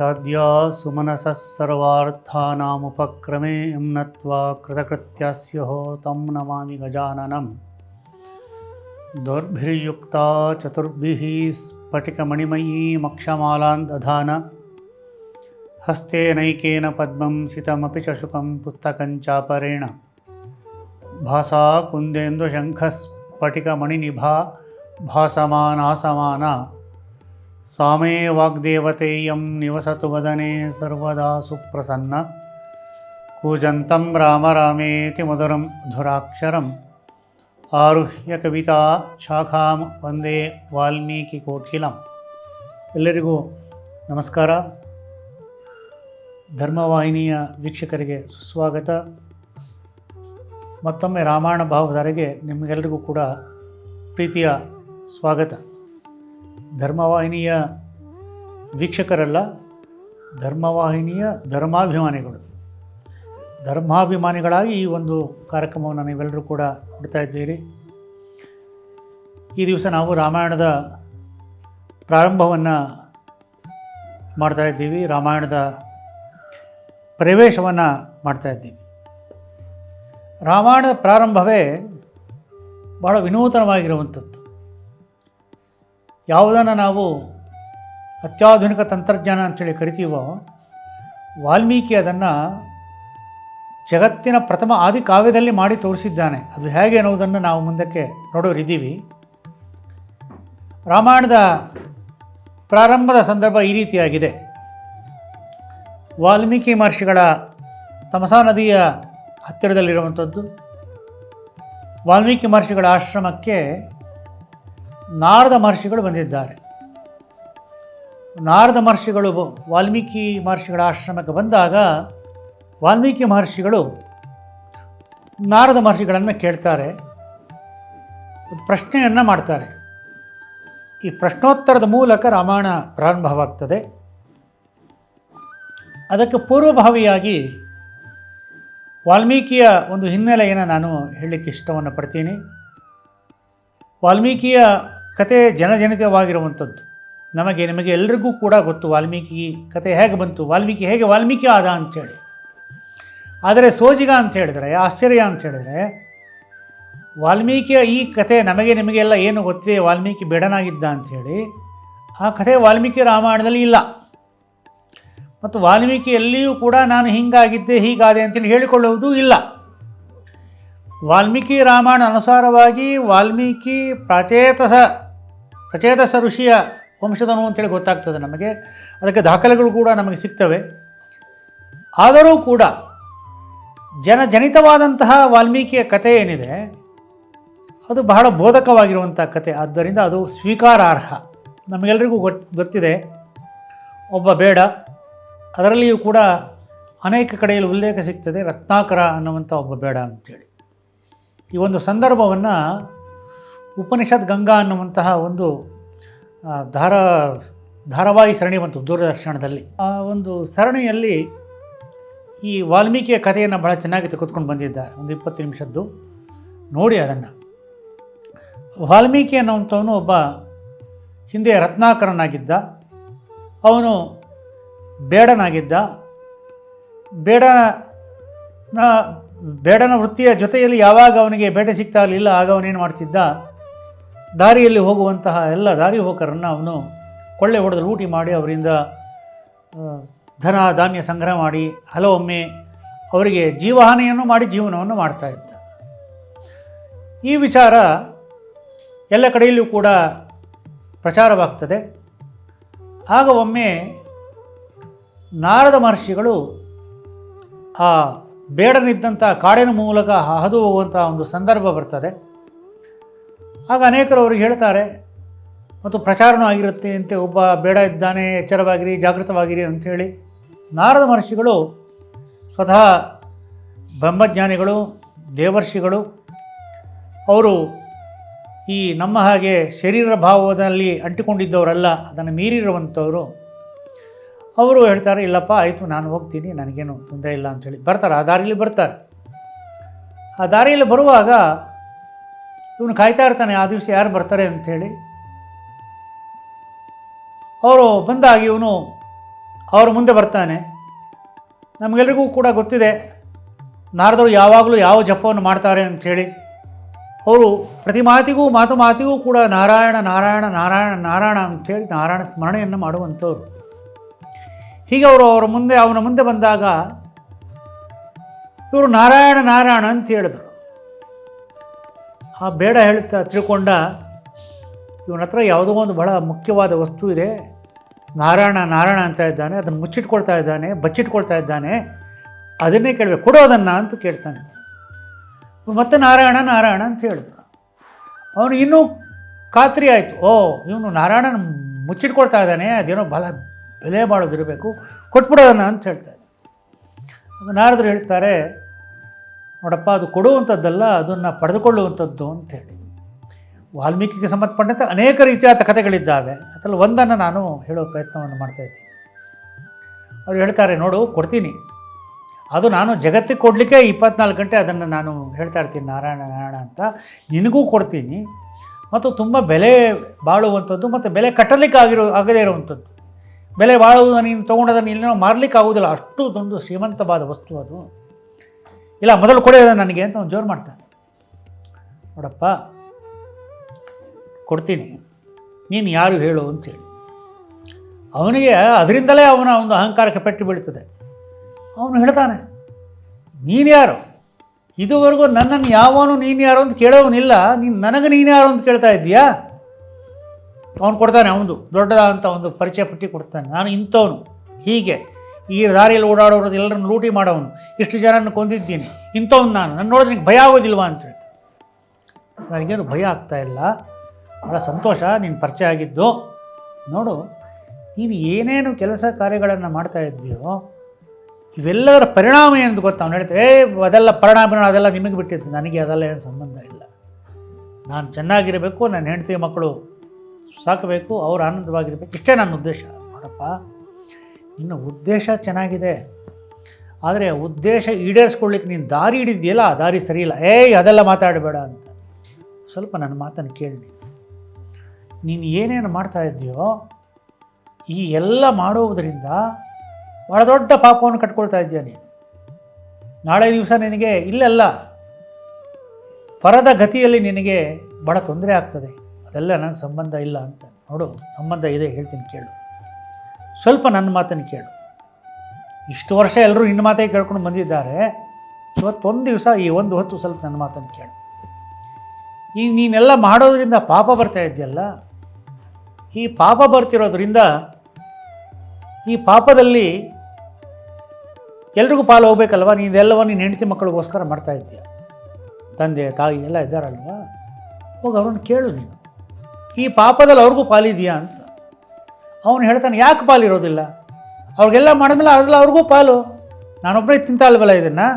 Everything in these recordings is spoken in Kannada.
वागीशाद्या सुमनसः सर्वार्थानामुपक्रमे यं नत्वा कृतकृत्यस्य तं नमामि गजाननम् दोर्भिर्युक्ता चतुर्भिः स्फटिकमणिमयीमक्षमालां दधान। हस्तेनैकेन पद्मं सितमपि च शुकं पुस्तकञ्चापरेण भासा कुन्देन्दुशङ्खस्फटिकमणिनिभा भासमानासमाना। ಸಾಮೇ ವಾಗ್ದೇವತೆಯಂ ನಿವಸತು ವದನೆ ಸರ್ವದಾ ಸುಪ್ರಸನ್ನ. ಕೂಜಂತಂ ರಾಮ ರಾಮೇತಿ ಮಧುರಂ ಧುರಾಕ್ಷರಂ. ಆರುಹ್ಯ ಕವಿತಾ ಶಾಖಾಂ ವಂದೇ ವಾಲ್ಮೀಕಿ ಕೋಕಿಲಂ. ಎಲ್ಲರಿಗೂ ನಮಸ್ಕಾರ. ಧರ್ಮವಾಹಿನಿಯ ವೀಕ್ಷಕರಿಗೆ ಸುಸ್ವಾಗತ. ಮತ್ತೊಮ್ಮೆ ರಾಮಾಯಣ ಭಾವಧಾರೆಗೆ ನಿಮಗೆಲ್ಲರಿಗೂ ಕೂಡ ಪ್ರೀತಿಯ ಸ್ವಾಗತ. ಧರ್ಮವಾಹಿನಿಯ ವೀಕ್ಷಕರಲ್ಲ, ಧರ್ಮವಾಹಿನಿಯ ಧರ್ಮಾಭಿಮಾನಿಗಳು. ಧರ್ಮಾಭಿಮಾನಿಗಳಾಗಿ ಈ ಒಂದು ಕಾರ್ಯಕ್ರಮವನ್ನು ನೀವೆಲ್ಲರೂ ಕೂಡ ನೋಡ್ತಾ ಇದ್ದೀರಿ. ಈ ದಿವಸ ನಾವು ರಾಮಾಯಣದ ಪ್ರಾರಂಭವನ್ನು ಮಾಡ್ತಾ ಇದ್ದೀವಿ. ರಾಮಾಯಣದ ಪ್ರವೇಶವನ್ನು ಮಾಡ್ತಾ ಇದ್ದೀವಿ. ರಾಮಾಯಣದ ಪ್ರಾರಂಭವೇ ಭಾಳ ವಿನೂತನವಾಗಿರುವಂಥದ್ದು. ಯಾವುದನ್ನು ನಾವು ಅತ್ಯಾಧುನಿಕ ತಂತ್ರಜ್ಞಾನ ಅಂಥೇಳಿ ಕರಿತೀವೋ, ವಾಲ್ಮೀಕಿ ಅದನ್ನು ಜಗತ್ತಿನ ಪ್ರಥಮ ಆದಿ ಕಾವ್ಯದಲ್ಲಿ ಮಾಡಿ ತೋರಿಸಿದ್ದಾನೆ. ಅದು ಹೇಗೆ ಅನ್ನೋದನ್ನು ನಾವು ಮುಂದಕ್ಕೆ ನೋಡೋರಿದ್ದೀವಿ ರಾಮಾಯಣದ ಪ್ರಾರಂಭದ ಸಂದರ್ಭ ಈ ರೀತಿಯಾಗಿದೆ. ವಾಲ್ಮೀಕಿ ಮಹರ್ಷಿಗಳ ತಮಸಾ ನದಿಯ ಹತ್ತಿರದಲ್ಲಿರುವಂಥದ್ದು. ವಾಲ್ಮೀಕಿ ಮಹರ್ಷಿಗಳ ಆಶ್ರಮಕ್ಕೆ ನಾರದ ಮಹರ್ಷಿಗಳು ಬಂದಿದ್ದಾರೆ. ನಾರದ ಮಹರ್ಷಿಗಳು ವಾಲ್ಮೀಕಿ ಮಹರ್ಷಿಗಳ ಆಶ್ರಮಕ್ಕೆ ಬಂದಾಗ ವಾಲ್ಮೀಕಿ ಮಹರ್ಷಿಗಳು ನಾರದ ಮಹರ್ಷಿಗಳನ್ನು ಕೇಳ್ತಾರೆ. ಪ್ರಶ್ನೆಯನ್ನು ಮಾಡ್ತಾರೆ. ಈ ಪ್ರಶ್ನೋತ್ತರದ ಮೂಲಕ ರಾಮಾಯಣ ಪ್ರಾರಂಭವಾಗ್ತದೆ. ಅದಕ್ಕೆ ಪೂರ್ವಭಾವಿಯಾಗಿ ವಾಲ್ಮೀಕಿಯ ಒಂದು ಹಿನ್ನೆಲೆಯನ್ನು ನಾನು ಹೇಳಲಿಕ್ಕೆ ಇಷ್ಟವನ್ನು ಪಡ್ತೀನಿ. ವಾಲ್ಮೀಕಿಯ ಕತೆ ಜನಜನಿತವಾಗಿರುವಂಥದ್ದು ನಮಗೆ, ನಿಮಗೆ ಎಲ್ರಿಗೂ ಕೂಡ ಗೊತ್ತು ವಾಲ್ಮೀಕಿ ಕತೆ ಹೇಗೆ ಬಂತು, ವಾಲ್ಮೀಕಿ ಹೇಗೆ ವಾಲ್ಮೀಕಿ ಆದ ಅಂಥೇಳಿ ಆದರೆ ಸೋಜಿಗ ಅಂತ ಹೇಳಿದ್ರೆ, ಆಶ್ಚರ್ಯ ಅಂತ ಹೇಳಿದ್ರೆ, ವಾಲ್ಮೀಕಿಯ ಈ ಕಥೆ ನಮಗೆ ನಿಮಗೆಲ್ಲ ಏನು ಗೊತ್ತಿದೆ, ವಾಲ್ಮೀಕಿ ಬೇಡನಾಗಿದ್ದ ಅಂಥೇಳಿ ಆ ಕಥೆ ವಾಲ್ಮೀಕಿ ರಾಮಾಯಣದಲ್ಲಿ ಇಲ್ಲ. ಮತ್ತು ವಾಲ್ಮೀಕಿಯಲ್ಲಿಯೂ ಕೂಡ ನಾನು ಹೀಗಾಗಿದ್ದೆ, ಹೀಗಾದೆ ಅಂತೇಳಿ ಹೇಳಿಕೊಳ್ಳುವುದು ಇಲ್ಲ. ವಾಲ್ಮೀಕಿ ರಾಮಾಯಣ ಅನುಸಾರವಾಗಿ ವಾಲ್ಮೀಕಿ ಪ್ರಚೇತಸ ಪ್ರಚೇತಸ ಋಷಿಯ ವಂಶದನು ಅಂತೇಳಿ ಗೊತ್ತಾಗ್ತದೆ ನಮಗೆ. ಅದಕ್ಕೆ ದಾಖಲೆಗಳು ಕೂಡ ನಮಗೆ ಸಿಗ್ತವೆ. ಆದರೂ ಕೂಡ ಜನಜನಿತವಾದಂತಹ ವಾಲ್ಮೀಕಿಯ ಕಥೆ ಏನಿದೆ, ಅದು ಬಹಳ ಬೋಧಕವಾಗಿರುವಂಥ ಕತೆ ಆದ್ದರಿಂದ ಅದು ಸ್ವೀಕಾರಾರ್ಹ. ನಮಗೆಲ್ಲರಿಗೂ ಗೊತ್ತು ಗೊತ್ತಿದೆ. ಒಬ್ಬ ಬೇಡ. ಅದರಲ್ಲಿಯೂ ಕೂಡ ಅನೇಕ ಕಡೆಯಲ್ಲಿ ಉಲ್ಲೇಖ ಸಿಗ್ತದೆ, ರತ್ನಾಕರ ಅನ್ನುವಂಥ ಒಬ್ಬ ಬೇಡ ಅಂಥೇಳಿ ಈ ಒಂದು ಸಂದರ್ಭವನ್ನು ಉಪನಿಷತ್ ಗಂಗಾ ಅನ್ನುವಂತಹ ಒಂದು ಧಾರ, ಧಾರಾವಾಹಿ ಸರಣಿ ಬಂತು ದೂರದರ್ಶನದಲ್ಲಿ. ಆ ಒಂದು ಸರಣಿಯಲ್ಲಿ ಈ ವಾಲ್ಮೀಕಿಯ ಕಥೆಯನ್ನು ಭಾಳ ಚೆನ್ನಾಗಿ ತೆಗೆದುಕೊಂಡು ಬಂದಿದ್ದಾರೆ. ಒಂದು ಇಪ್ಪತ್ತು ನಿಮಿಷದ್ದು. ನೋಡಿ ಅದನ್ನು. ವಾಲ್ಮೀಕಿ ಅನ್ನುವಂಥವನು ಒಬ್ಬ ಹಿಂದೆ ರತ್ನಾಕರನಾಗಿದ್ದ. ಅವನು ಬೇಡನಾಗಿದ್ದ. ಬೇಡನ ಬೇಡನ ವೃತ್ತಿಯ ಜೊತೆಯಲ್ಲಿ ಯಾವಾಗ ಅವನಿಗೆ ಬೇಟೆ ಸಿಗ್ತಾ ಇರಲಿಲ್ಲ, ಆಗ ಅವನೇನು ಮಾಡ್ತಿದ್ದ? ದಾರಿಯಲ್ಲಿ ಹೋಗುವಂತಹ ಎಲ್ಲ ದಾರಿ ಹೋಕರನ್ನು ಅವನು ಕೊಳ್ಳೆ ಹೊಡೆದು ಲೂಟಿ ಮಾಡಿ ಅವರಿಂದ ಧನ, ಧಾನ್ಯ ಸಂಗ್ರಹ ಮಾಡಿ ಹಲವೊಮ್ಮೆ ಅವರಿಗೆ ಜೀವಹಾನಿಯನ್ನು ಮಾಡಿ ಜೀವನವನ್ನು ಮಾಡ್ತಾ ಇದ್ದ. ಈ ವಿಚಾರ ಎಲ್ಲ ಕಡೆಯಲ್ಲೂ ಕೂಡ ಪ್ರಚಾರವಾಗ್ತದೆ. ಆಗ ಒಮ್ಮೆ ನಾರದ ಮಹರ್ಷಿಗಳು ಆ ಬೇಡನಿದ್ದಂಥ ಕಾಡಿನ ಮೂಲಕ ಹಾದು ಹೋಗುವಂಥ ಒಂದು ಸಂದರ್ಭ ಬರ್ತದೆ. ಆಗ ಅನೇಕರು ಅವ್ರಿಗೆ ಹೇಳ್ತಾರೆ, ಮತ್ತು ಪ್ರಚಾರನೂ ಆಗಿರುತ್ತೆ ಅಂತೆ, ಒಬ್ಬ ಬೇಡ ಇದ್ದಾನೆ, ಎಚ್ಚರವಾಗಿರಿ, ಜಾಗೃತವಾಗಿರಿ ಅಂಥೇಳಿ ನಾರದ ಮಹರ್ಷಿಗಳು ಸ್ವತಃ ಬ್ರಹ್ಮಜ್ಞಾನಿಗಳು, ದೇವರ್ಷಿಗಳು, ಅವರು ಈ ನಮ್ಮ ಹಾಗೆ ಶರೀರ ಭಾವದಲ್ಲಿ ಅಂಟಿಕೊಂಡಿದ್ದವರಲ್ಲ, ಅದನ್ನು ಮೀರಿರುವಂಥವರು, ಅವರು ಹೇಳ್ತಾರೆ, ಇಲ್ಲಪ್ಪ, ಆಯಿತು, ನಾನು ಹೋಗ್ತೀನಿ, ನನಗೇನು ತೊಂದರೆ ಇಲ್ಲ ಅಂಥೇಳಿ ಬರ್ತಾರೆ. ಆ ದಾರಿಯಲ್ಲಿ ಬರ್ತಾರೆ. ಆ ದಾರಿಯಲ್ಲಿ ಬರುವಾಗ ಇವನು ಕಾಯ್ತಾ ಇರ್ತಾನೆ, ಆ ದಿವಸ ಯಾರು ಬರ್ತಾರೆ ಅಂಥೇಳಿ ಅವರು ಬಂದಾಗ ಇವನು ಅವರ ಮುಂದೆ ಬರ್ತಾನೆ. ನಮಗೆಲ್ಲರಿಗೂ ಕೂಡ ಗೊತ್ತಿದೆ, ನಾರದರು ಯಾವಾಗಲೂ ಯಾವ ಜಪವನ್ನು ಮಾಡ್ತಾರೆ ಅಂಥೇಳಿ ಅವರು ಪ್ರತಿ ಮಾತಿಗೂ, ಮಾತು ಮಾತಿಗೂ ಕೂಡ ನಾರಾಯಣ ನಾರಾಯಣ ನಾರಾಯಣ ನಾರಾಯಣ ಅಂಥೇಳಿ ನಾರಾಯಣ ಸ್ಮರಣೆಯನ್ನು ಮಾಡುವಂಥವ್ರು. ಹೀಗೆ ಅವರು ಅವರ ಮುಂದೆ, ಅವನ ಮುಂದೆ ಬಂದಾಗ ಇವರು ನಾರಾಯಣ ನಾರಾಯಣ ಅಂತ ಹೇಳಿದ್ರು. ಆ ಬೇಡ ಹೇಳ್ತಾ ತಿಳ್ಕೊಂಡ ಇವನ ಹತ್ರ ಯಾವುದೋ ಒಂದು ಬಹಳ ಮುಖ್ಯವಾದ ವಸ್ತು ಇದೆ. ನಾರಾಯಣ ನಾರಾಯಣ ಅಂತ ಇದ್ದಾನೆ. ಅದನ್ನು ಮುಚ್ಚಿಟ್ಕೊಳ್ತಾ ಇದ್ದಾನೆ, ಬಚ್ಚಿಟ್ಕೊಳ್ತಾ ಇದ್ದಾನೆ. ಅದನ್ನೇ ಕೇಳಬೇಕು. ಕೊಡೋದನ್ನು ಅಂತ ಕೇಳ್ತಾನೆ. ಮತ್ತೆ ನಾರಾಯಣ ನಾರಾಯಣ ಅಂತ ಹೇಳಿದ್ರು ಅವನು ಇನ್ನೂ ಖಾತ್ರಿ ಆಯಿತು. ಓ, ಇವನು ನಾರಾಯಣನ ಮುಚ್ಚಿಟ್ಕೊಳ್ತಾ ಇದ್ದಾನೆ. ಅದೇನೋ ಬಹಳ ಬೆಲೆ ಮಾಡೋದಿರಬೇಕು. ಕೊಟ್ಬಿಡೋದನ್ನ ಅಂತ ಹೇಳ್ತಾರೆ ನಾರದರು ಹೇಳ್ತಾರೆ ನೋಡಪ್ಪ, ಅದು ಕೊಡುವಂಥದ್ದಲ್ಲ, ಅದನ್ನು ಪಡೆದುಕೊಳ್ಳುವಂಥದ್ದು ಅಂತೇಳಿ ವಾಲ್ಮೀಕಿಗೆ ಸಂಬಂಧಪಟ್ಟಂತೆ ಅನೇಕ ರೀತಿಯಾದ ಕಥೆಗಳಿದ್ದಾವೆ. ಅದರಲ್ಲಿ ಒಂದನ್ನು ನಾನು ಹೇಳೋ ಪ್ರಯತ್ನವನ್ನು ಮಾಡ್ತಾಯಿದ್ದೀನಿ ಅವ್ರು ಹೇಳ್ತಾರೆ, ನೋಡು, ಕೊಡ್ತೀನಿ. ಅದು ನಾನು ಜಗತ್ತಿಗೆ ಕೊಡಲಿಕ್ಕೆ ಇಪ್ಪತ್ನಾಲ್ಕು ಗಂಟೆ ಅದನ್ನು ನಾನು ಹೇಳ್ತಾ ಇರ್ತೀನಿ, ನಾರಾಯಣ ನಾರಾಯಣ ಅಂತ. ನಿನಗೂ ಕೊಡ್ತೀನಿ. ಮತ್ತು ತುಂಬ ಬೆಲೆ ಬಾಳುವಂಥದ್ದು ಮತ್ತು ಬೆಲೆ ಕಟ್ಟಲಿಕ್ಕೆ ಆಗಿರೋ, ಆಗದೇ ಇರುವಂಥದ್ದು. ಬೆಲೆ ಬಾಳುವುದು ನೀನು ತೊಗೊಂಡದನ್ನು ಇಲ್ಲೇನೋ ಮಾರಲಿಕ್ಕೆ ಆಗೋದಿಲ್ಲ ಅಷ್ಟು ದೊಡ್ಡ ಶ್ರೀಮಂತವಾದ ವಸ್ತು ಅದು. ಇಲ್ಲ, ಮೊದಲು ಇದೆ ನನಗೆ ಅಂತ ಅವ್ನು ಜೋರು ಮಾಡ್ತಾನೆ. ನೋಡಪ್ಪ, ಕೊಡ್ತೀನಿ. ನೀನು ಯಾರು ಹೇಳು ಅಂತೇಳಿ ಅವನಿಗೆ ಅದರಿಂದಲೇ ಅವನ ಒಂದು ಅಹಂಕಾರಕ್ಕೆ ಪೆಟ್ಟು ಬೀಳ್ತದೆ. ಅವನು ಹೇಳ್ತಾನೆ, ನೀನು ಯಾರು? ಇದುವರೆಗೂ ನನ್ನನ್ನು ಯಾವನು ನೀನು ಯಾರು ಅಂತ ಕೇಳೋವನಿಲ್ಲ. ನೀನು ನನಗೆ ನೀನು ಯಾರು ಅಂತ ಕೇಳ್ತಾ ಇದ್ದೀಯಾ? ಅವನು ಕೊಡ್ತಾನೆ ಅವನು ದೊಡ್ಡದಾದಂಥ ಒಂದು ಪರಿಚಯ ಪಟ್ಟಿ ಕೊಡ್ತಾನೆ. ನಾನು ಇಂಥವನು. ಹೀಗೆ. ಈ ದಾರಿಯಲ್ಲಿ ಓಡಾಡೋರು ಎಲ್ಲರನ್ನು ಲೂಟಿ ಮಾಡೋವನು. ಇಷ್ಟು ಜನನ ಕೊಂದಿದ್ದೀನಿ. ಇಂಥವ್ನು ನಾನು. ನನ್ನ ನೋಡಿದ್ರೆ ನಿನಗೆ ಭಯ ಆಗೋದಿಲ್ವಾ ಅಂತ ಹೇಳ್ತಾನೆ ನನಗೇನು ಭಯ ಆಗ್ತಾ ಇಲ್ಲ. ಭಾಳ ಸಂತೋಷ ನೀನು ಪರಿಚಯ ಆಗಿದ್ದು. ನೋಡು, ನೀನು ಏನೇನು ಕೆಲಸ ಕಾರ್ಯಗಳನ್ನು ಮಾಡ್ತಾ ಇದ್ದೀಯೋ, ಇವೆಲ್ಲದರ ಪರಿಣಾಮ ಏನು ಗೊತ್ತಾ? ಅವ್ನು ಹೇಳ್ತೇವೆ ಏ, ಅದೆಲ್ಲ ಪರಿಣಾಮ ಅದೆಲ್ಲ ನಿಮಗೆ ಬಿಟ್ಟಿದ್ದು. ನನಗೆ ಅದೆಲ್ಲ ಏನು ಸಂಬಂಧ ಇಲ್ಲ. ನಾನು ಚೆನ್ನಾಗಿರಬೇಕು, ನನ್ನ ಹೆಂಡತಿ ಮಕ್ಕಳು ಸಾಕಬೇಕು, ಅವ್ರು ಆನಂದವಾಗಿರಬೇಕು. ಇಷ್ಟೇ ನನ್ನ ಉದ್ದೇಶ. ನೋಡಪ್ಪ ನಿನ್ನ ಉದ್ದೇಶ ಚೆನ್ನಾಗಿದೆ. ಆದರೆ ಉದ್ದೇಶ ಈಡೇರಿಸ್ಕೊಳ್ಳಿಕ್ಕೆ ನೀನು ದಾರಿ ಹಿಡಿದ್ಯಲ್ಲ ಆ ದಾರಿ ಸರಿ ಇಲ್ಲ. ಏಯ್, ಅದೆಲ್ಲ ಮಾತಾಡಬೇಡ ಅಂತ. ಸ್ವಲ್ಪ ನನ್ನ ಮಾತನ್ನು ಕೇಳಿ. ನೀನು. ನೀನು ಏನೇನು ಮಾಡ್ತಾ ಇದ್ದೀಯೋ, ಈ ಎಲ್ಲ ಮಾಡುವುದರಿಂದ ಭಾಳ ದೊಡ್ಡ ಪಾಪವನ್ನು ಕಟ್ಕೊಳ್ತಾ ಇದ್ದೀಯ ನೀನು. ನಾಳೆ ದಿವಸ ನಿನಗೆ ಇಲ್ಲೆಲ್ಲ ಪರದ ಗತಿಯಲ್ಲಿ ನಿನಗೆ ಭಾಳ ತೊಂದರೆ ಆಗ್ತದೆ. ಅದೆಲ್ಲ ನನಗೆ ಸಂಬಂಧ ಇಲ್ಲ ಅಂತ. ನೋಡು, ಸಂಬಂಧ ಇದೆ ಹೇಳ್ತೀನಿ ಕೇಳು. ಸ್ವಲ್ಪ ನನ್ನ ಮಾತನ್ನು ಕೇಳು. ಇಷ್ಟು ವರ್ಷ ಎಲ್ಲರೂ ನಿನ್ನ ಮಾತೇ ಕೇಳ್ಕೊಂಡು ಬಂದಿದ್ದಾರೆ. ಇವತ್ತೊಂದು ದಿವಸ ಈ ಒಂದು ಹೊತ್ತು ಸ್ವಲ್ಪ ನನ್ನ ಮಾತನ್ನು ಕೇಳು. ಈಗ ನೀನೆಲ್ಲ ಮಾಡೋದ್ರಿಂದ ಪಾಪ ಬರ್ತಾ ಇದೆಯಲ್ಲ ಈ ಪಾಪ ಬರ್ತಿರೋದ್ರಿಂದ ಈ ಪಾಪದಲ್ಲಿ ಎಲ್ರಿಗೂ ಪಾಲು ಹೋಗ್ಬೇಕಲ್ವ? ನೀನೆಲ್ಲವ ನೀನು ಹೆಂಡತಿ ಮಕ್ಕಳಿಗೋಸ್ಕರ ಮಾಡ್ತಾ ಇದ್ದೀಯ? ತಂದೆ, ತಾಯಿ ಎಲ್ಲ ಇದ್ದಾರಲ್ವ? ಹೋಗಿ ಅವ್ರನ್ನ ಕೇಳು ನೀನು. ಈ ಪಾಪದಲ್ಲಿ ಅವ್ರಿಗೂ ಪಾಲಿದೆಯಾ ಅಂತ? ಅವನು ಹೇಳ್ತಾನೆ, ಯಾಕೆ ಪಾಲಿರೋದಿಲ್ಲ ಅವ್ರಿಗೆಲ್ಲ ಮಾಡಿದ್ಮೇಲೆ ಅದ್ರಲ್ಲ ಅವ್ರಿಗೂ ಪಾಲು. ನಾನೊಬ್ಬನೇ ತಿಂತ ಅಲ್ವಲ್ಲ ಇದನ್ನು?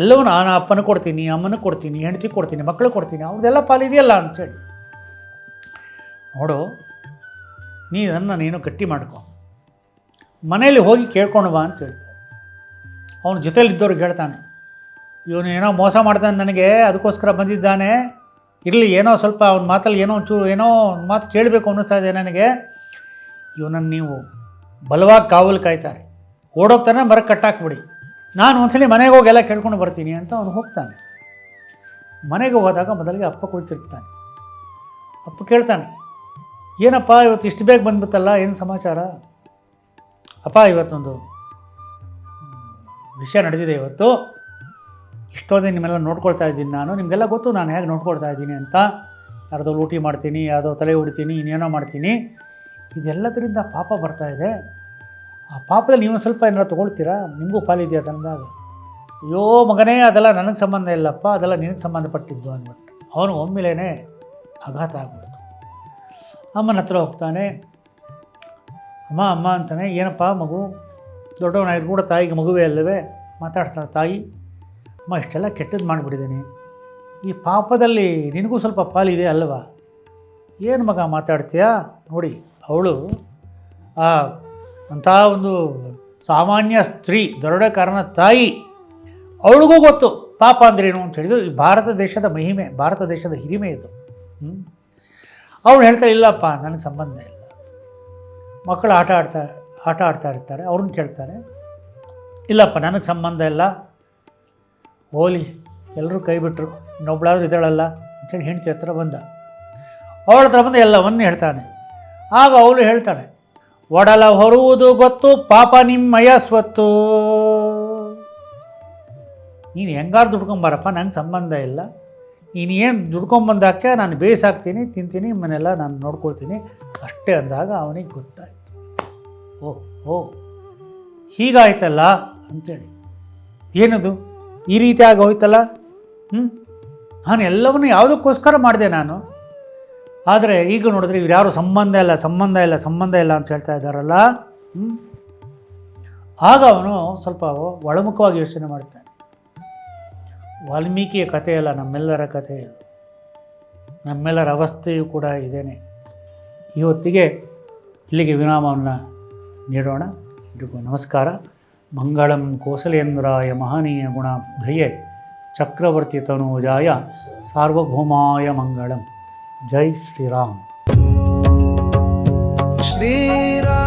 ಎಲ್ಲವೂ ನಾನು ಅಪ್ಪನ ಕೊಡ್ತೀನಿ ಅಮ್ಮನ ಕೊಡ್ತೀನಿ ಹೆಂಡತಿ ಕೊಡ್ತೀನಿ ಮಕ್ಕಳು ಕೊಡ್ತೀನಿ, ಅವ್ರದ್ದೆಲ್ಲ ಪಾಲಿದೆಯಲ್ಲ ಅಂಥೇಳಿ. ನೋಡು, ನೀ ಅದನ್ನು ನೀನು ಗಟ್ಟಿ ಮಾಡ್ಕೊ. ಮನೆಯಲ್ಲಿ ಹೋಗಿ ಕೇಳ್ಕೊಂಡು ಬಾ ಅಂತ ಹೇಳ್ತಾರೆ ಅವನ ಜೊತೆಯಲ್ಲಿದ್ದವ್ರಿಗೆ ಹೇಳ್ತಾನೆ, ಇವನು ಏನೋ ಮೋಸ ಮಾಡ್ತಾನೆ ನನಗೆ, ಅದಕ್ಕೋಸ್ಕರ ಬಂದಿದ್ದಾನೆ. ಇರಲಿ, ಏನೋ ಸ್ವಲ್ಪ ಅವ್ನ ಮಾತಲ್ಲಿ ಏನೋ ಒಂಚೂರು ಏನೋ ಮಾತು ಕೇಳಬೇಕು ಅನ್ನಿಸ್ತಾ ಇದೆ ನನಗೆ. ಇವನನ್ನು ನೀವು ಬಲವಾಗಿ ಕಾವಲು ಕಾಯ್ತಾರೆ. ಓಡೋಗ್ತಾನೆ ಮರ ಕಟ್ಟಾಕ್ಬಿಡಿ. ನಾನು ಒಂದ್ಸಲಿ ಮನೆಗೆ ಹೋಗಿ ಎಲ್ಲ ಕೇಳ್ಕೊಂಡು ಬರ್ತೀನಿ ಅಂತ ಅವನು ಹೋಗ್ತಾನೆ. ಮನೆಗೆ ಹೋದಾಗ ಮೊದಲಿಗೆ ಅಪ್ಪ ಕುಳಿತಿರ್ತಾನೆ. ಅಪ್ಪ ಕೇಳ್ತಾನೆ, ಏನಪ್ಪ ಇವತ್ತು ಇಷ್ಟು ಬೇಗ ಬಂದ್ಬಿತ್ತಲ್ಲ ಏನು ಸಮಾಚಾರ? ಅಪ್ಪ, ಇವತ್ತೊಂದು ವಿಷಯ ನಡೆದಿದೆ ಇವತ್ತು. ಇಷ್ಟೊಂದೇ ನಿಮ್ಮೆಲ್ಲ ನೋಡ್ಕೊಳ್ತಾ ಇದ್ದೀನಿ ನಾನು. ನಿಮಗೆಲ್ಲ ಗೊತ್ತು, ನಾನು ಹೇಗೆ ನೋಡ್ಕೊಳ್ತಾ ಇದ್ದೀನಿ ಅಂತ. ಯಾರ್ದೋ ಲೂಟಿ ಮಾಡ್ತೀನಿ ಯಾವುದೋ ತಲೆ ಹೊಡಿತೀನಿ ಇನ್ನೇನೋ ಮಾಡ್ತೀನಿ. ಇದೆಲ್ಲದರಿಂದ ಪಾಪ ಬರ್ತಾ ಇದೆ. ಆ ಪಾಪದಲ್ಲಿ ನೀವು ಸ್ವಲ್ಪ ಏನಾರು ತೊಗೊಳ್ತೀರಾ? ನಿಮಗೂ ಪಾಲಿದೆಯಾ ತಂದಾಗ? ಅಯ್ಯೋ ಮಗನೇ, ಅದೆಲ್ಲ ನನಗೆ ಸಂಬಂಧ ಇಲ್ಲಪ್ಪ, ಅದೆಲ್ಲ ನಿನಗೆ ಸಂಬಂಧಪಟ್ಟಿದ್ದು ಅಂದ್ಬಿಟ್ಟು. ಅವನು ಒಮ್ಮೆಲೇ ಆಘಾತ ಆಗ್ಬಿಡ್ತು ಅಮ್ಮನ ಹತ್ರ ಹೋಗ್ತಾನೆ. ಅಮ್ಮ ಅಮ್ಮ ಅಂತಾನೆ, ಏನಪ್ಪ ಮಗು ದೊಡ್ಡವನಾಗಿ ಕೂಡ ತಾಯಿಗೆ ಮಗುವೇ ಅಲ್ಲವೇ? ಮಾತಾಡ್ತಾಳೆ ತಾಯಿ. ಅಮ್ಮ, ಇಷ್ಟೆಲ್ಲ ಕೆಟ್ಟದ್ದು ಮಾಡಿಬಿಟ್ಟಿದ್ದೀನಿ. ಈ ಪಾಪದಲ್ಲಿ ನಿನಗೂ ಸ್ವಲ್ಪ ಪಾಲಿದೆ ಅಲ್ವಾ? ಏನು ಮಗ, ಮಾತಾಡ್ತೀಯಾ? ನೋಡಿ ಅವಳು ಆ ಒಂದು ಸಾಮಾನ್ಯ ಸ್ತ್ರೀ ದರೋಡೆಕಾರನ ತಾಯಿ, ಅವಳಿಗೂ ಗೊತ್ತು ಪಾಪ ಅಂದ್ರೇನು ಅಂತ ಹೇಳಿದ್ರು, ಈ ಭಾರತ ದೇಶದ ಮಹಿಮೆ, ಭಾರತ ದೇಶದ ಹಿರಿಮೆ ಇದು. ಅವಳು ಹೇಳ್ತಾ ಇಲ್ಲಪ್ಪ, ನನಗೆ ಸಂಬಂಧ ಇಲ್ಲ. ಮಕ್ಕಳು ಆಟ ಆಡ್ತಾ ಆಟ ಆಡ್ತಾ ಇರ್ತಾರೆ, ಅವ್ರನ್ನ ಕೇಳ್ತಾರೆ. ಇಲ್ಲಪ್ಪ, ನನಗೆ ಸಂಬಂಧ ಇಲ್ಲ. ಹೋಲಿ ಎಲ್ಲರೂ ಕೈ ಬಿಟ್ಟರು ಇನ್ನೊಬ್ಳಾದ್ರೂ ಇದ್ದಾಳಲ್ಲ? ಅಂತೇಳಿ ಹೆಂಡತಿ ಹತ್ರ ಬಂದ. ಅವಳ ಹತ್ರ ಬಂದು ಎಲ್ಲವನ್ನು ಹೇಳ್ತಾನೆ. ಆಗ ಅವಳು ಹೇಳ್ತಾಳೆ, ಒಡಲ ಹೊರುವುದು ಗೊತ್ತು, ಪಾಪ ನಿಮ್ಮಯ ಸ್ವತ್ತು. ನೀನು ಹೆಂಗಾರು ದುಡ್ಕೊಂಬಾರಪ್ಪ ನನಗೆ ಸಂಬಂಧ ಇಲ್ಲ. ನೀನು ಏನು ದುಡ್ಕೊಂಬಂದಾಕೆ ನಾನು ಬೇಯಿಸಾಕ್ತೀನಿ, ತಿಂತೀನಿ ಮನೆಲ್ಲ ನಾನು ನೋಡ್ಕೊಳ್ತೀನಿ, ಅಷ್ಟೇ ಅಂದಾಗ ಅವನಿಗೆ ಗೊತ್ತಾಯ್ತು. ಓ ಓ, ಹೀಗಾಯ್ತಲ್ಲ ಅಂತೇಳಿ. ಏನದು? ಈ ರೀತಿ ಹೋಯ್ತಲ್ಲ? ಹ್ಞೂ ನಾನು ಎಲ್ಲವನ್ನು ಯಾವುದಕ್ಕೋಸ್ಕರ ಮಾಡಿದೆ ನಾನು? ಆದರೆ ಈಗ ನೋಡಿದ್ರೆ ಇವ್ರು ಯಾರು ಸಂಬಂಧ ಇಲ್ಲ ಸಂಬಂಧ ಇಲ್ಲ ಸಂಬಂಧ ಇಲ್ಲ ಅಂತ ಹೇಳ್ತಾ ಇದ್ದಾರಲ್ಲ? ಆಗ ಅವನು ಸ್ವಲ್ಪ ಒಳಮುಖವಾಗಿ ಯೋಚನೆ ಮಾಡ್ತಾನೆ. ವಾಲ್ಮೀಕಿಯ ಕಥೆಯಲ್ಲ ನಮ್ಮೆಲ್ಲರ ಕಥೆ ನಮ್ಮೆಲ್ಲರ ಅವಸ್ಥೆಯೂ ಕೂಡ ಇದೇನೆ. ಇವತ್ತಿಗೆ ಇಲ್ಲಿಗೆ ವಿರಾಮವನ್ನು ನೀಡೋಣ. ಎಲ್ರಿಗೂ ನಮಸ್ಕಾರ. ಮಂಗಳಂ ಕೋಸಲೇಂದ್ರಾಯ ಮಹನೀಯ ಗುಣ ಚಕ್ರವರ್ತಿ ತನೂಜಾಯ. ಸಾರ್ವಭೌಮಾಯ ಮಂಗಳಂ. जय श्री राम। श्री राम।